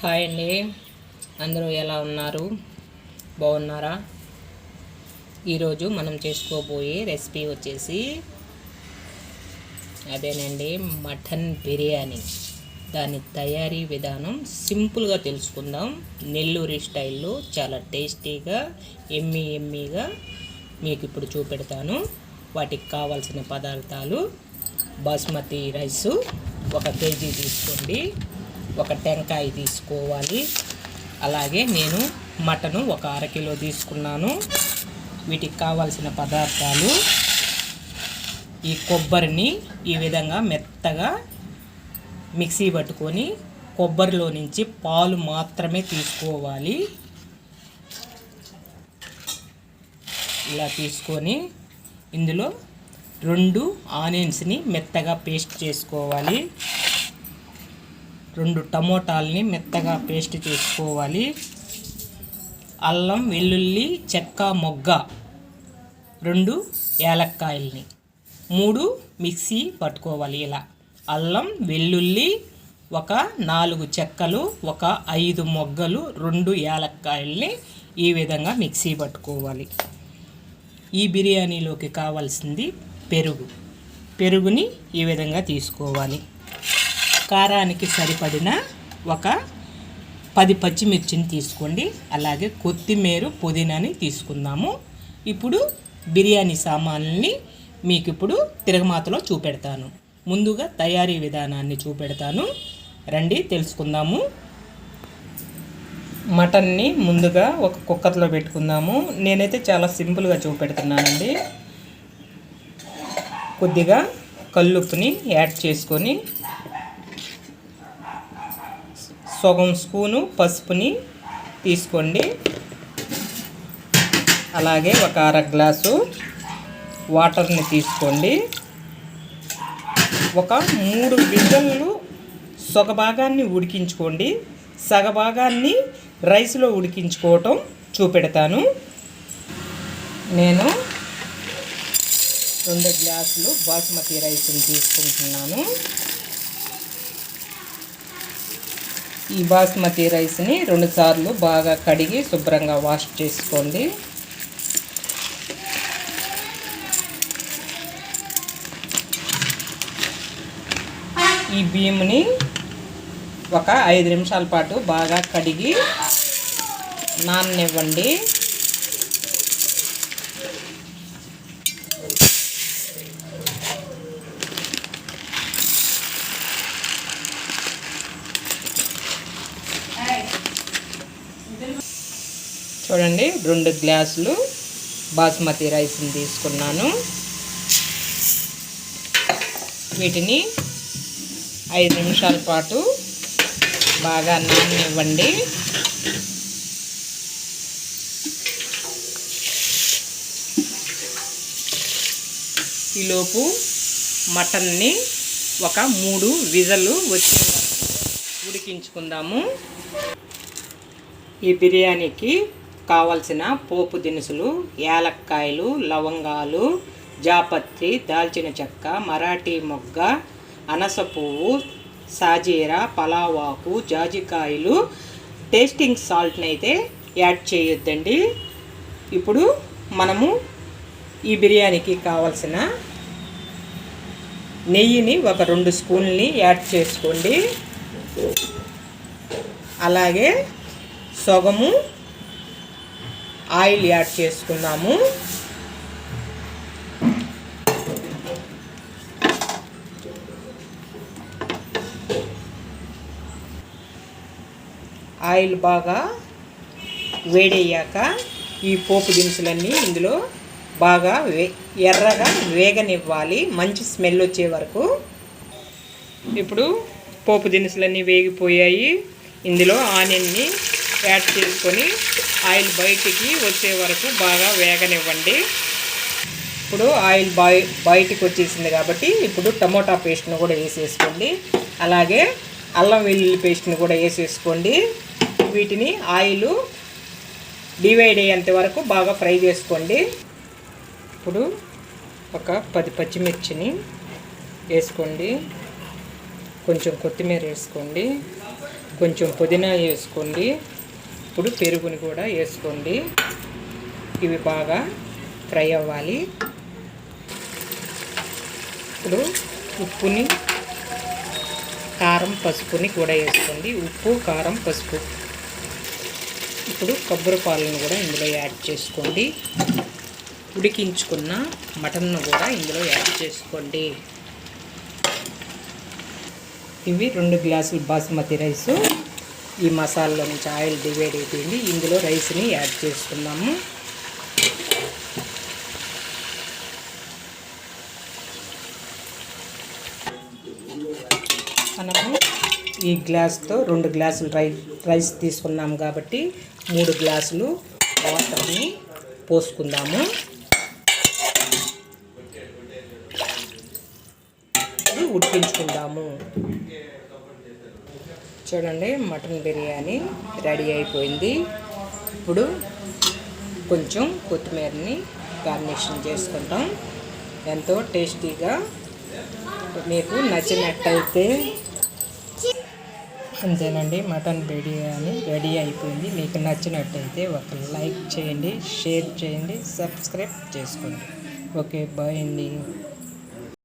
Hi అండి. అందరూ ఎలా ఉన్నారు? బాగున్నారా? ఈరోజు మనం చేసుకోబోయే రెసిపీ వచ్చేసి అదేనండి మటన్ బిర్యానీ. దాని తయారీ విధానం సింపుల్గా తెలుసుకుందాం. నెల్లూరి స్టైల్లో చాలా టేస్టీగా ఎమ్మి ఎమ్మిగా మీకు ఇప్పుడు చూపెడతాను. వాటికి కావాల్సిన పదార్థాలు బాస్మతి రైసు ఒక కేజీ తీసుకోండి. ఒక టెంకాయ తీసుకోవాలి. అలాగే నేను మటను ఒక అరకిలో తీసుకున్నాను. వీటికి కావాల్సిన పదార్థాలు ఈ కొబ్బరిని ఈ విధంగా మెత్తగా మిక్సీ పట్టుకొని కొబ్బరిలో నుంచి పాలు మాత్రమే తీసుకోవాలి. ఇలా తీసుకొని ఇందులో రెండు ఆనియన్స్ని మెత్తగా పేస్ట్ చేసుకోవాలి. రెండు టమోటాలని మెత్తగా పేస్ట్ చేసుకోవాలి. అల్లం వెల్లుల్లి చెక్క మొగ్గ. రెండు యాలక్కాయల్ని. మూడు మిక్సీ పట్టుకోవాలి ఇలా. అల్లం వెల్లుల్లి ఒక నాలుగు చెక్కలు ఒక ఐదు మొగ్గలు రెండు యాలక్కాయల్ని ఈ విధంగా మిక్సీ పట్టుకోవాలి. ఈ బిర్యానీలోకి కావాల్సింది పెరుగు. పెరుగుని ఈ విధంగా తీసుకోవాలి. కారానికి సరిపడిన ఒక పది పచ్చిమిర్చిని తీసుకోండి. అలాగే కొత్తిమీర పుదీనాని తీసుకుందాము. ఇప్పుడు బిర్యానీ సామాన్లని మీకు ఇప్పుడు తిరగమాతలో చూపెడతాను. ముందుగా తయారీ విధానాన్ని చూపెడతాను. రండి తెలుసుకుందాము. మటన్ని ముందుగా ఒక కుక్కర్లో పెట్టుకుందాము. నేనైతే చాలా సింపుల్గా చూపెడుతున్నానండి. కొద్దిగా కల్లుప్పుని యాడ్ చేసుకొని సగం స్పూను పసుపుని తీసుకోండి. అలాగే ఒక అర గ్లాసు వాటర్ని తీసుకోండి. ఒక మూడు విజల్లు సొగభాగాన్ని ఉడికించుకోండి. సగభాగాన్ని రైస్లో ఉడికించుకోవటం చూపెడతాను. నేను రెండు గ్లాసులు బాస్మతి రైస్ని తీసుకుంటున్నాను. ఈ బాస్మతి రైస్ని రెండుసార్లు బాగా కడిగి శుభ్రంగా వాష్ చేసుకోండి. ఈ బియ్యంని ఒక ఐదు నిమిషాల పాటు బాగా కడిగి నాననివ్వండి. చూడండి రెండు గ్లాసులు బాస్మతి రైస్ని తీసుకున్నాను. వీటిని ఐదు నిమిషాల పాటు బాగా నాననివ్వండి. ఈలోపు మటన్ని ఒక మూడు విజలు వచ్చే ఉడికించుకుందాము. ఈ బిర్యానీకి కావలసిన పోపు దినుసులు యాలక్కాయలు లవంగాలు జాపత్రి దాల్చిన చెక్క మరాఠీ మొగ్గ అనస పువ్వు సాజీరా పలావాకు జాజికాయలు. టేస్టింగ్ సాల్ట్ని అయితే యాడ్ చేయొద్దండి. ఇప్పుడు మనము ఈ బిర్యానీకి కావలసిన నెయ్యిని ఒక రెండు స్పూన్ని యాడ్ చేసుకోండి. అలాగే సొగము ఆయిల్ యాడ్ చేసుకుందాము. ఆయిల్ బాగా వేడయ్యాక ఈ పోపు దినుసులన్నీ ఇందులో బాగా వే ఎర్రగా వేగనివ్వాలి. మంచి స్మెల్ వచ్చే వరకు. ఇప్పుడు పోపు దినుసులన్నీ వేగిపోయాయి. ఇందులో ఆనియన్ని యాడ్ చేసుకొని ఆయిల్ బయటికి వచ్చే వరకు బాగా వేగనివ్వండి. ఇప్పుడు ఆయిల్ బాయ్ బయటికి వచ్చేసింది కాబట్టి ఇప్పుడు టమోటా పేస్ట్ను కూడా వేసేసుకోండి. అలాగే అల్లం వెల్లుల్లి పేస్ట్ని కూడా వేసేసుకోండి. వీటిని ఆయిల్ డివైడ్ అయ్యేంత వరకు బాగా ఫ్రై చేసుకోండి. ఇప్పుడు ఒక పది పచ్చిమిర్చిని వేసుకోండి. కొంచెం కొత్తిమీర వేసుకోండి. కొంచెం పుదీనా వేసుకోండి. ఇప్పుడు పెరుగుని కూడా వేసుకోండి. ఇవి బాగా ఫ్రై అవ్వాలి. ఇప్పుడు ఉప్పుని కారం పసుపుని కూడా వేసుకోండి. ఉప్పు కారం పసుపు. ఇప్పుడు కొబ్బరి పాలను కూడా ఇందులో యాడ్ చేసుకోండి. ఉడికించుకున్న మటన్ను కూడా ఇందులో యాడ్ చేసుకోండి. ఇవి రెండు గ్లాసులు బాస్మతి రైసు. ఈ మసాలాలో నుంచి ఆయిల్ డివైడ్ అయిపోయింది. ఇందులో రైస్ని యాడ్ చేసుకున్నాము మనము ఈ గ్లాస్తో రెండు గ్లాసులు రై రైస్ తీసుకున్నాము కాబట్టి మూడు గ్లాసులు వాటర్ని పోసుకుందాము. ఉడికించుకుందాము. చూడండి మటన్ బిర్యానీ రెడీ అయిపోయింది. ఇప్పుడు కొంచెం కొత్తిమీరని గార్నిషన్ చేసుకుంటాం. ఎంతో టేస్టీగా మీకు నచ్చినట్టయితే అంతేనండి మటన్ బిర్యానీ రెడీ అయిపోయింది. మీకు నచ్చినట్టయితే ఒక లైక్ చేయండి షేర్ చేయండి సబ్స్క్రైబ్ చేసుకోండి. ఓకే బాయ్ అండి.